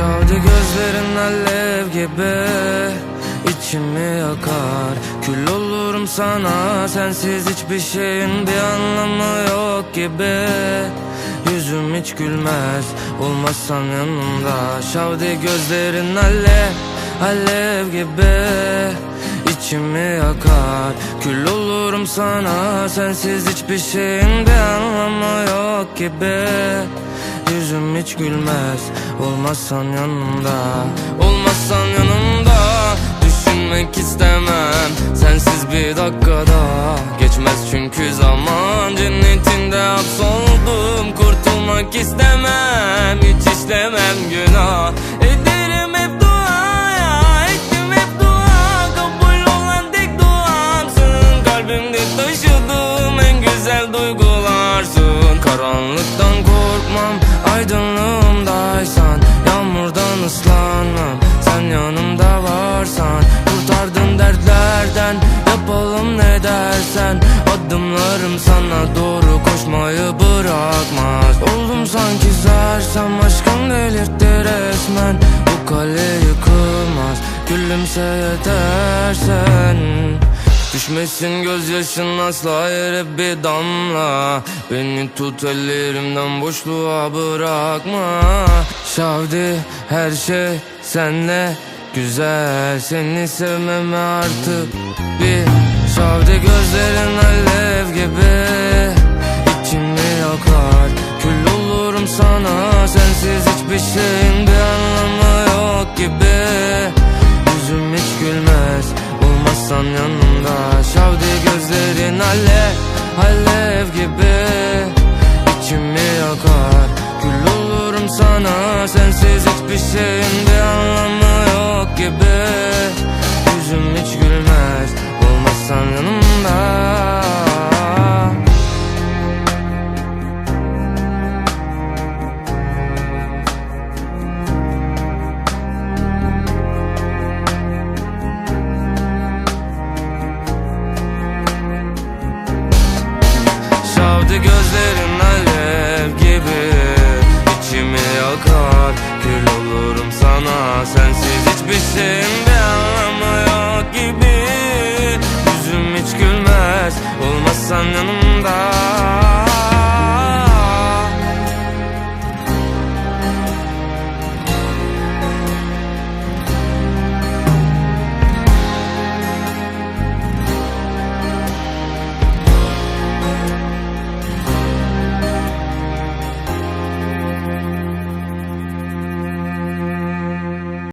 Şavdi gözlerin alev gibi içimi yakar. Kül olurum sana sensiz hiçbir şeyin bir anlamı yok gibi. Yüzüm hiç gülmez olmazsan yanımda. Şavdi gözlerin alev alev gibi içimi yakar. Kül olurum sana sensiz hiçbir şeyin bir anlamı yok gibi Yüzüm hiç gülmez. Olmazsan yanımda Olmazsan yanımda. Düşünmek istemem Sensiz bir dakikada Geçmez çünkü zaman Cennetinde hapsoldum. Kurtulmak istemem Hiç işlemem günah. Ederim hep dua ya Ettim hep dua. Kabul olan tek duamsın Kalbimde taşıdığım en güzel duygularsın Karanlıktan korkmam Aydınlığımdaysan Yağmurdan ıslanmam. Sen yanımda varsan Kurtardın dertlerden Yapalım ne dersen. Adımlarım sana doğru koşmayı bırakmaz. Oldum sanki sersem Aşkım delirtti resmen. Bu kale yıkılmaz Gülümse yetersen Düşmesin gözyaşın asla yere bir damla. Beni tut ellerimden boşluğa bırakma. Şavdi her şey senle güzel. Seni sevmeme artık bir Şavdi. Gözlerin alev gibi içimi yakar. Kül olurum sana sensiz hiçbir şeyin alev gibi içimi yakar. Kül olurum sana. Sensiz hiçbir şeyin bir anlamı yok gibi. Yüzüm hiç gülmez. Olmazsan yanımda Şavdi gözlerin alev gibi içimi yakar. Kül olurum sana Sensiz hiçbir şeyin bir anlamı yok gibi. Yüzüm hiç gülmez Olmazsan yanımda